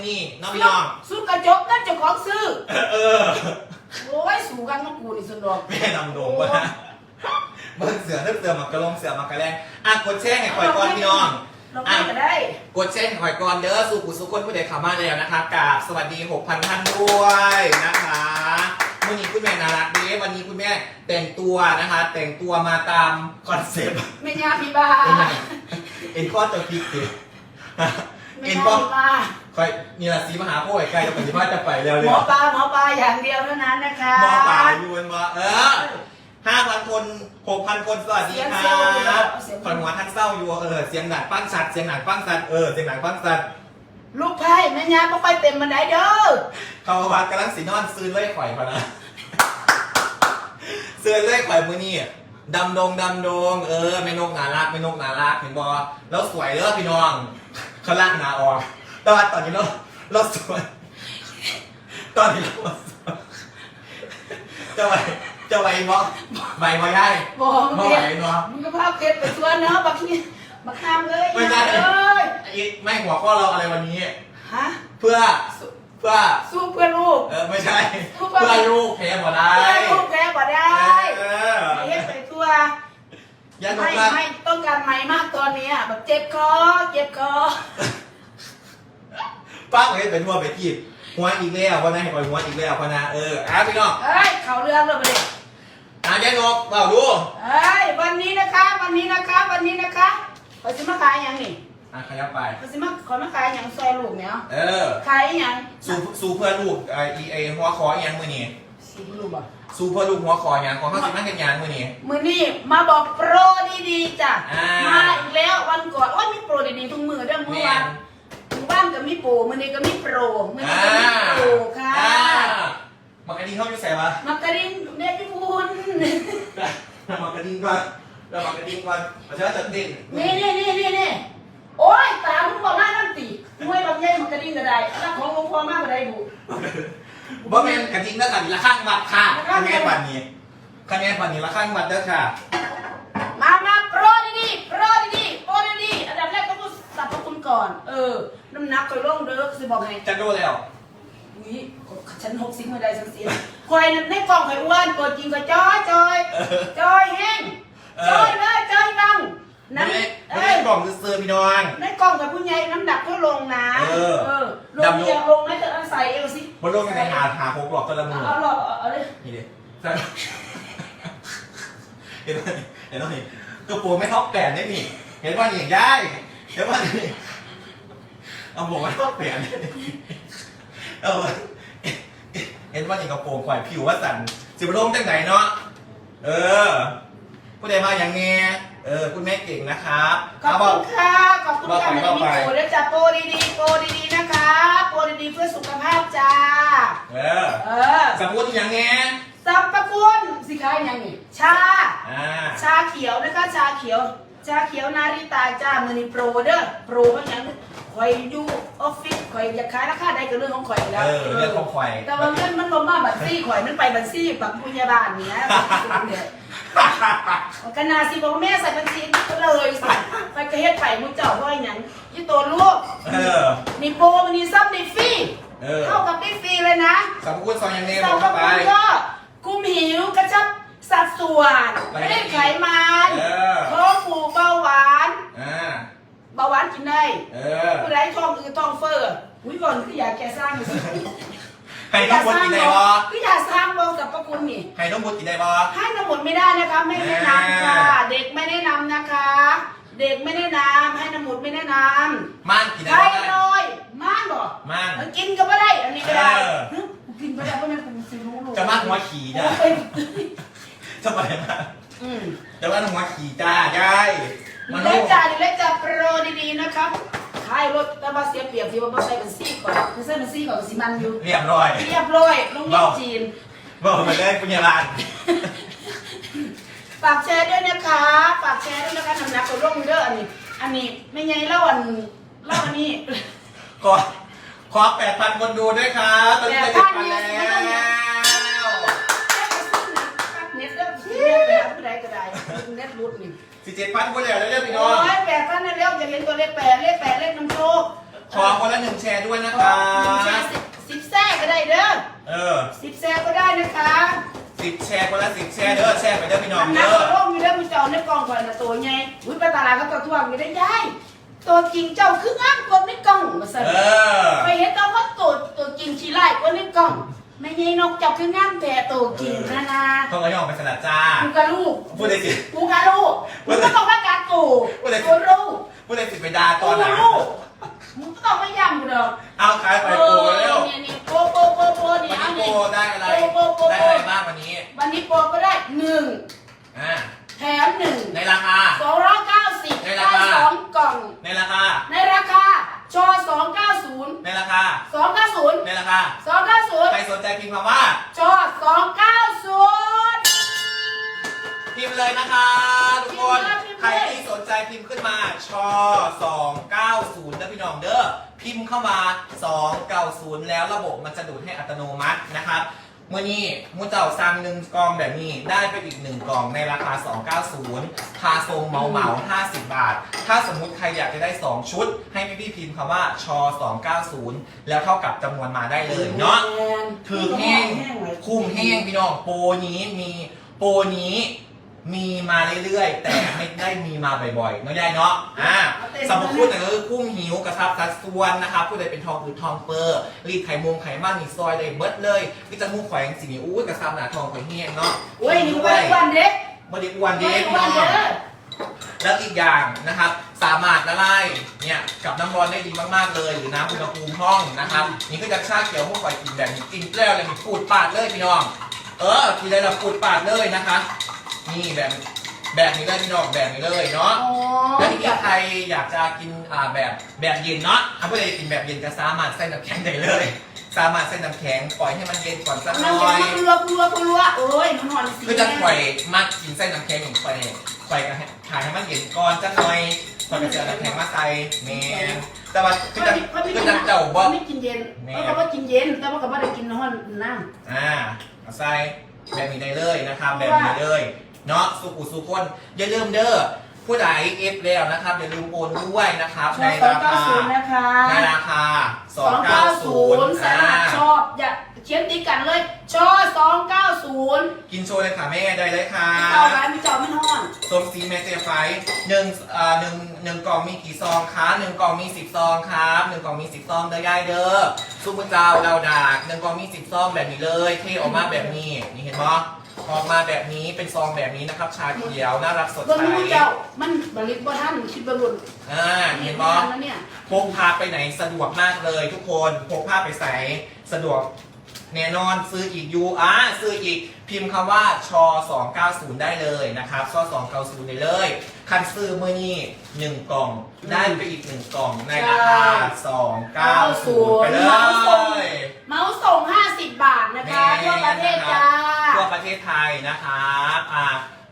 อนี้น้องพี่น้องซื้อกระจกนั่นเจ้าของซื้อ เออโอ้ยสู่กันมากูนี่สุดดอกแม่นำโด่งวะเบิ่งเสือเลือกเสือมากระลงเสือมากระแรงอะกดแชร์ให้คอยก่อนพี่น้องเราไม่ก็ได้ กดแชร์ให้คอยก่อนเด้อสู่ผู้สุคนผู้ใดเข้ามาแล้วนะคะกราบสวัสดี6,000ท่านด้วยนะคะวันนี้คุณแม่น่ารักดีวันนี้คุณแม่แต่งตัวนะคะ แต่งตัวมาตามคอนเซปต์ไม่ยาพี่บ้าเป็นไงเอ็นข้อจะพลิกดิ ไม่เอ็นยาป้อพี่บ้าคอยนี่ละสีมหาโพธิ์ใกล้จะปฏิบัติจะไปแล้วหเลมยอปลาหมอปลาอย่างเดียวเท่านั้นนะคะมอป่าอยู่เป็นว่าเออห้าพันคนหกพันคนสวัสดีครับขอนหัวท่านเศร้าอยู่เออเสียงหนักปั้งสัตว์เสียงหนักปั้งสัตว์เออเสียงหนักปั้งสัตว์ลูกไพ่แม่ยาบ่ไปเต็มมันไดเด้อเขาวัดกำลังสีนอนซื้อเลื่อยข่อยพอนะซื้อเลื่อยข่อยมือนี่ดำดงดำดง เออไม่นกนารักไม่นกนารักเห็นบอแล้วสวยเด้อพี่น้อง เขาลากหนาออกแต่ว่าตอนนี้เราเราสวยตอนนี้เราสวยจะไหวจะไหวเพราะไหวเพราะย่ายบอกไม่เมีไหวยเนาะมึงก็พาเพชรไปชวนเนาะบักนี่บักข้ามเลยไม่ได้เอ้ยไอ้ไม่หัวข้อเราอะไรวันนี้ฮะเพื่อเพื่อสู้เพื่อลูกเออไม่ใช่เพื่เพื่ออลูกเพลงหมดได้เพื่อลูกแพ้บ่ได้เออเฮ็ดไปทั่วยันบอไม่กว่าไม่ต้องการ ไหมมากตอนเนี้ยแบบเจ็บคอเจ็บคอป้าเฮ็ดเป็นทั่วไปทีบหัวอีกแล้ววันนั้นให้ปล่อยหัวอีกแล้วพะนะเอออะพี่น้องเอ้ยเขาเรื่องเลยไปดิอะยันนกเปล่าดูเอ้ยวันนี้นะคะ วันนี้นะคะ วันนี้นะคะเขาจะมาขายหยังนี่อะขยับไปเขาจะมาขอมาขายหยังซอยลูกเนี่ยเออขายหยังสู้สู้เพื่อลูกไอ้ไอ้หัวคออีหยังมือนี่สิลูกอะ สู้เพื่อลูกหัวคออีหยังของเขาสิมันกันหยังมือนี่มือนี้มาบอกโปรดีๆจ้ะอ่าม มาอีกแล้ววันก่อนโอ้ยมีโปรดีๆทุกมือเด้อเมื่อแม่วานนหมู่บ้านก็มีโปรมือนี้ก็มีโปรมือนี้อ่าก็มีโปรค่ะอ่ามักกะดิ้งเข้าอยู่ใส่ปะมักกะรินเนพิพูนเรามักกะดิ้งก่อนเรามักกะดิ้งก่อนเราจะจะดิ้งนี่นี่นี่นี่นี่โอ้ยตามึงบอกว่านั่นตีมวยบางใหญ่มักกะรินก็ได้แล้วของหลวงพ่อมากก็ได้บุ บ่แม่นกะดิ้งแล้วกันละข้างวัดค่ะละข้างคะแนนปันนี้คะแนนปันนี้ละข้างวัดเด้อค่ะมามาโปรดีๆโปรดีๆโปรดีๆอันดับแรกต้องพูดสรรพคุณก่อน เออ น้ำหนักก็ลงเด้อสิบอกให้จะดูแล้ว อุ้ยฉันหกสิบเมื่อใดสักเสียคอยในกล่องคอยอ้วนตัวจริงก็จอยจอยจอยแห้งจอยเลยจอยบังไม่น้ำได้เอไม่ได้อกล่องซื้อๆพี่น้องในกล่องกับผู้ใหญ่น้ำหนักก็ลงนะ เออลงดำลงเรียงลงนะจะเอาใส่เอวสิบนโลกยังไงหาหาหกหลอกก็ละมือเอาหรอเอาเลยนี่ดิใช่เห็นไหมเห็นไหมนี่กระโปรงไม่ท็อปแปดได้นี่เห็นว่านี่อย่างได้เห็นว่านี่เอาบอกว่าท็อปแปดเออเห็นว่านี่กระโปรงควายผิวว่าสั่นสิบโลงจังไหนเนาะเออผู้ใดมาอย่างเงี้ย เออคุณแม่เก่งนะครับขอบเาบคุอกณค่ะ ขอบคุณว่าค่ะไปมันว่ามีไปโปรเดี๋ยวจัดโปรดีๆ โปรดีๆ นะคะ โปรดีๆ เพื่อสุขภาพจ้า เออ เออสมมติอย่างเงี้ยสรรพคุณสิคะยังนี่ชา อ่า ชาเขียวนะคะ ชาเขียว ชาเขียวนาริตาจ้ามือนี่โปรเด้อโปรเพราะหยั งคอยอยู่ออฟฟิศคอยอยากขายราคาใดก็เรื่องของคอยอยู่แล้วเออเรื่องของควายแต่ว่าเงินมันลงมาบัญชีข่อยมันไปบัญชีแบบพยาบาลเนี้ยเนี่ยกันนาสิบอกแม่ใส่บัญชีก็เลยสิไปกระเฮ็ดไปมุเจ้าว่าอย่างยี่ตัวลูกเออนี่โปรมันนี่ซ้ำได้ฟรีเออเท่ากับได้ฟรีเลยนะสมมติซอยอย่างเงี้ยสบรอกรพเข้าไปคุณก็คุมหิวกระชับสัดส่วนไปไม่ได้ไขมันเออท้องผูกเบาหวานอ่า เบาหวานกินได้เออ ผู้ใดท้องอือท้องเฟ้ออุ้ยก่อนคืออยากแกสร้างอยู่สิให้น้องบดกินได้บ่คืออยากสร้างบองกับพระคุณนี่ ให้น้องบดกินได้บ่ ให้ทั้งหมดไม่ได้นะคะไม่แนะนำค่ะ เด็กไม่แนะนำนะคะ เด็กไม่แนะนำให้น้ำหมดไม่แนะนม่านกินำได้ไทบ่รอยด์ม่านบ่ม่านเออกินก็ไม่ได้ อันนี้ก็ได้เออหึกินไม่ได้เพราะมันเป็นสิรู้ลูกจะม่านหัวขี่จ้ะโอ้ยจะไปมาอืม จะม่านหัวขี่จ้าได้ดีมันเล็รู้กจ่าดีเล็กจ่าโปรดีๆนะครับขายรถ แต่ว่าเสียเปรียบที่ว่าไม่ใช่เป็นซี่ก่อนไม่ใช่เป็นซี่ก่อนสีมันอยู่ เรียบร้อย เรียบร้อยลงเรียนจีน บอกไปเลยปุญญาลานฝากแชร์ด้วยนะคะ ฝากแชร์ด้วยนะคะน้ำหนักตัวลงเด้ออันนี้ อันนี้ไม่ไงเล่าอันเล่าอันนี้ขอขอแปดพันคนดูด้วยครับตอนนี้จะเจ็ดพันแล้วเน็ตเด้อเน็ตไปหาผู้ใดก็ได้เน็ตรุดนี่ิเจ็ดพันคนแล้วเร็วๆพี่น้อง โอ้ยแปดพันนั่เร็วอย่าเรียนตัวเลขแปดเลขแปดเลขนำโชคขอคนละหนึ่งแชร์ด้วยนะครัแชบร์สิบสิบแซ่ก็ได้เด้อเออสิบแซ่ก็ได้นะคะสิบแชร์คนละสิบแชร์เด้อแชร์ไปเด้อพี่น้องเด้นักอโลกมีเรื่อมีเจอาในกล่องก่อนนะตัวไงอุ้ยปลาตาลาก็ตัวท่วงอยู่ได้ย้ายตัวจริงเจ้าคืออ้างกดในกล่องมาส่นอไปเห็นตัวว่าตัวตัวจริงชีไล่กดในกล่อง ไม่ใช่นกจับคืองามแต่ตัวจริงนะนะต้องกระย่องไปสลัดจ้ากูกับลูกพูดได้สิกูกับลูกมึงก็ต้องมาการกูพูดเลยกูลูกพูดได้สิไปดาตกูอนไหนลูกมึงก็ต้องมาย่ำกูดอกเอาขายไป พิมพ์คำว่าชอสองเก้าศูนย์ พิมพ์เลยนะคะ ทุกคน พิมพ์เลยพิมพ์เลย ใครที่สนใจพิมพ์ขึ้นมาชอ290นะพี่น้องเด้อ พิมพ์เข้ามา 290 แล้วระบบมันจะดูดให้อัตโนมัตินะครับ เมื่อนี้มูเจ้าสั่งหนึ่งกล่องแบบนี้ได้ไปอีกหนึ่งกล่องในราคา 290พาทรงเหมาเหมาๆ50 บาท ถ้าสมมุติใครอยากจะได้ 2 ชุด ให้พี่พี่ๆพิมพ์คำว่าชอ290 แล้วเท่ากับจำนวนมาได้เลยเนาะถือแห้งคุ้มแห้งพี่น้องโปรนี้มีโปรนี้ มีมาเรื่อยๆ แต่ไม่ได้มีมาบ่อยๆเนาะยายเนาะอ่าสรรพคุณเนี่ยก็คือคุ้มหิวกระชับสัดส่วนนะครับผู้ใดเป็นทองคือทองเปอร์รีดไขมุงไขมันนี่ซอยได้เบิดเลยวิตามินแขวงสีนี้อู้ยกระชับหนาทองไขแห้งเนาะโอ้ยนี่ก็ไม่ได้วันเด็กบริอ้วนไม่เด็กได้พี่วันน้อเด้งอแล้วอีกอย่างนะครับสามารถละลายเนี่ยกับน้ำร้อนได้ดีมากๆเลย หรือน้ำอุณหภูมิห้องนะครับนี่ก็จะชาเขียวพวกไฟกินแบบนี้กินแล้วเลยมีปูดปาดเลยพี่น้องเออทีไรเราปูดปาดเลยนะคะ นี่แบบแบบนี้เลยพี่น้องแบบนี้เลยเนาะอ๋อแล้วทีนี้ใครอยากจะกินอ่าแบบแบบเย็นเนาะถ้าผู้ใดกินแบบเย็นก็สามารถใส่น้ำแข็งได้เลย สามารถใส่น้ำแข็งปล่อยให้มันเย็นก่อนสักหน้ำน่แข็องยมันรัวรัวรัวโอ้ยมันหอนสีคือจะปล่อยมักกินเส้นน้ำแข็งอย่างไปไปกันให้ถ่ายให้มันเย็นก่อนจะหน่อยก่อนจะเอาน้ำแข็งมาใส่แมนแต่ว่าคือจะคือจะเจ้าบ่ไม่กินเย็นเขาก็ว่ากินเย็น แต่ว่าก็ไม่ได้กินน้ำน้อ่าเอาใส่แบบนี้ได้เลยนะครับแบบนี้เลย เนาะสุกุสุคนอย่าลืมเด้อผู้ใดเอฟแล้วนะครับอย่าลืมโอนด้วยนะครับำชในอบสองราเก้าคาศูนย์นะคะในราคาสองเก้าศูนย์290สาอ่ามารถชอบอย่าเขียนตีกันเลยชอบสองเก้าศูนย์กินโชว์เลยค่ะแม่ได้เลยค่ะมีเจ้าร้านมีเจ้าไม่ห้อนส้มซีเมเจไฟหนึ่งอ่าหนึ่งหนึ่งกล่องมีกี่ซองคะหนึ่งกล่องมีสิบซองครับหนึ่งกล่องมีสิบซองเด้อยายเด้อซุปเปอร์เจ้าดาวดากหนึ่งกล่องมีสิบซองแบบนี้เลยเทออกมาแบบนี้นี่เห็นปะ ออกมาแบบนี้เป็นซองแบบนี้นะครับ ชาเขียวน่ารักสดเบิ่งใสมูเจ้า มันบริบท่านคิดบรุนอ่าเห็นปะแล้วเนี่ยพกพาไปไหนสะดวกมากเลยทุกคนพกพาไปใส่สะดวกแน่นอนซื้ออีกยูอะซื้ออีกพิมพ์คำว่าชอ290 ได้เลยนะครับชอ290ได้เลย คันซื้อมือนี้หนึ่งกล่อง ได้ไปอีกหนึ่งกล่องในราคา290 ไปเลเมาส์ส่งย เมาส์ส่ง 50 บาทนะคะทั่วประเทศจ้า ทั่วประเทศไทยนะครับอ่า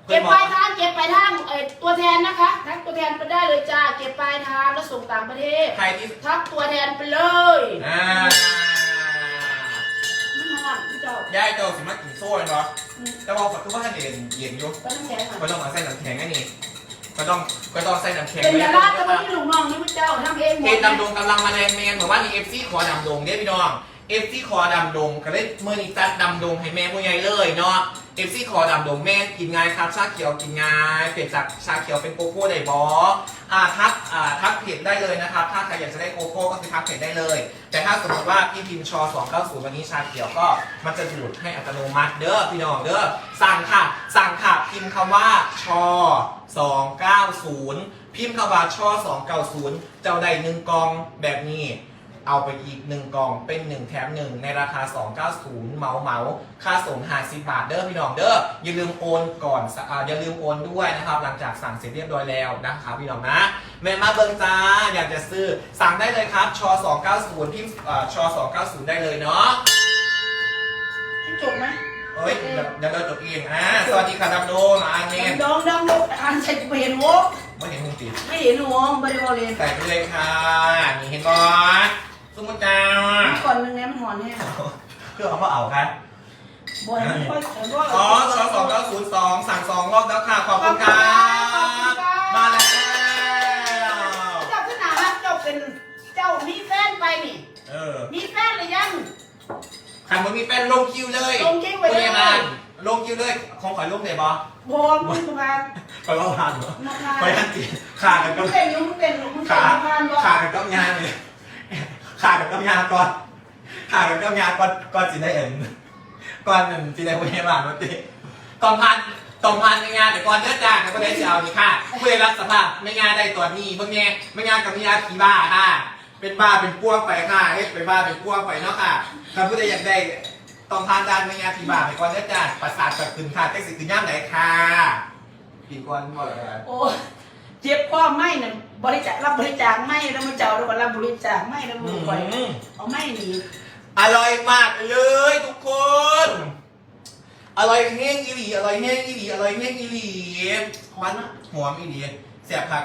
พื่เก็อบนปลายทางเก็บปลายทางเอ้ยตัวแทนนะคะทักตัวแทนไปได้เลยจ้าเก็บปลายทางแล้วส่งต่างประเทศใครที่ทักตัวแทนไปเลยอ่าไม่หอนพี่เจ้าย่ายเจ้าสิมากินโซ่เลยเนาะอืมแต่ว่าฝักคือว่าให้เย็นเย็นอยู่ก็ต้องแข็งอะก็ต้องเอาใส่น้ำแข็งไอ้นี่ก็ต้องก็ต้องใส่น้ำแข็งเป็นไว้ดาก่ราอนแต่นะคว่ารับที่ลูกน้องนี่พี่เจ้าทำเองหมเอดดำดงกำลังมาแรงแมนเหมือนว่านี่เอฟซีขอดำดงเนี่ยพี่น้อง เอฟซีขอดำดงก็เลยเมื่อนี้จัดดำดงให้แม่ผู้ใหญ่เลยเนาะเอฟซีขอดำดงแม่กินง่ายครับชาเขียวกินง่ายเปลี่ยนจากชาเขียวเป็นโกโก้ได้บออ่าทักอ่าทักเพจได้เลยนะครับ ถ้าใครอยากจะได้โกโก้ก็คือทักเพจได้เลย แต่ถ้าสมมติว่าพี่พิมพ์ชอ290วันนี้ชาเขียวก็มันจะดูดให้อัตโนมัติเด้อพี่น้องเด้อสั่งค่ะ สั่งค่ะพิมพ์คำว่าชอ290 พิมพ์คำว่าชอ290 เจ้าได้หนึ่งกองแบบนี้ เอาไปอีกหนึ่งกล่องเป็นหนึ่งแถมหนึ่งในราคา 290เหมาเหมาค่าส่ง50บาทเด้อพี่น้องเด้ออย่าลืมโอนก่อนอ่าอย่าลืมโอนด้วยนะครับ หลังจากสั่งเสร็จเรียบร้อยแล้วนะครับพี่น้องนะแม่มาเบิงจ้าอยากจะซื้อสั่งได้เลยครับชอ290พิมพ์อ่าชอ290 ได้เลยเนาะให้จบไหมเอ้ยเดี๋ยวเดี๋ยวเราจบเองอ่าสวัสดีค่ะดับโดมาอันนี้ดองดองดองอ่านใส่ไปเห็นวงไม่เห็นมึงติดไม่เห็นวงบริวารเรียนใส่ไปเลยค่ะนี่เห็นบอส สมมุติจ้าก่อนหนึ่งเนี่ยมันหอนแห้งเพื่อเอามาเอาครับบ่อยมันค่อยแต่ว่าอ๋อสองสองเก้าศูนย์สองสั่งสองรอบแล้วค่ะ ขอบคุณครับ มาแล้วเจ้าขึ้นหนาครับเจ้าเป็นเจ้ามีแฟนไปนี่ เออ มีแฟนหรือยังขันมันมีแป้นลงคิวเลย ลงคิวไว้เลยพยาบาลลงยิ้วเลย ของข่อยลงได้บ่โบมมึงพานข่อยว่าผ่านเหรอมาพานข่อยทันจีขากันมึก็งเป็นอยู่มึงเป็นอยู่มึงเป็นขามาพานบ่ขากันก็ยางเลย ขาดกันก็ยางก่อนขาดกันก็ยางก่อนก่อนสิได้เอ็นก่อนหนึ่งสิได้พยาบาลมาติก่อนพันตองพันในงานแต่ก่อนเนื้อจ้างก็ได้จะเอานี่ค่ะเพื่อรับสภาพไม่งานได้ตัวนี้เมื่อไงไม่งานกับมียาผีบ้าค่ะ เป็นบ้าเป็นป้วงไปค่ะเฮ็ดเป็นบ้าเป็นป้วงไปเนาะค่ะถ้าผู้ใดอยากได้ต้องทานด้านไม่งานผีบ้าไปก่อนเนื้อจ้างประสาทกับคืนค่ะแท็กซี่คืนย่ำไหนค่ะปีก่อนหมดเลยโอ้ เจ็บข้อไม่น่ะบริจาครับบริจาคไม่แล้วมึงเจ้าแล้วก็รับบริจาคไม่แล้วมึงปล่อยเอาไม่หนีอร่อยมากเลยทุกคน อร่อยแห้งอีหลีอร่อยแห้งอีหลีอร่อยแห้งอีหลีมันหอมอีหลีแสบผัก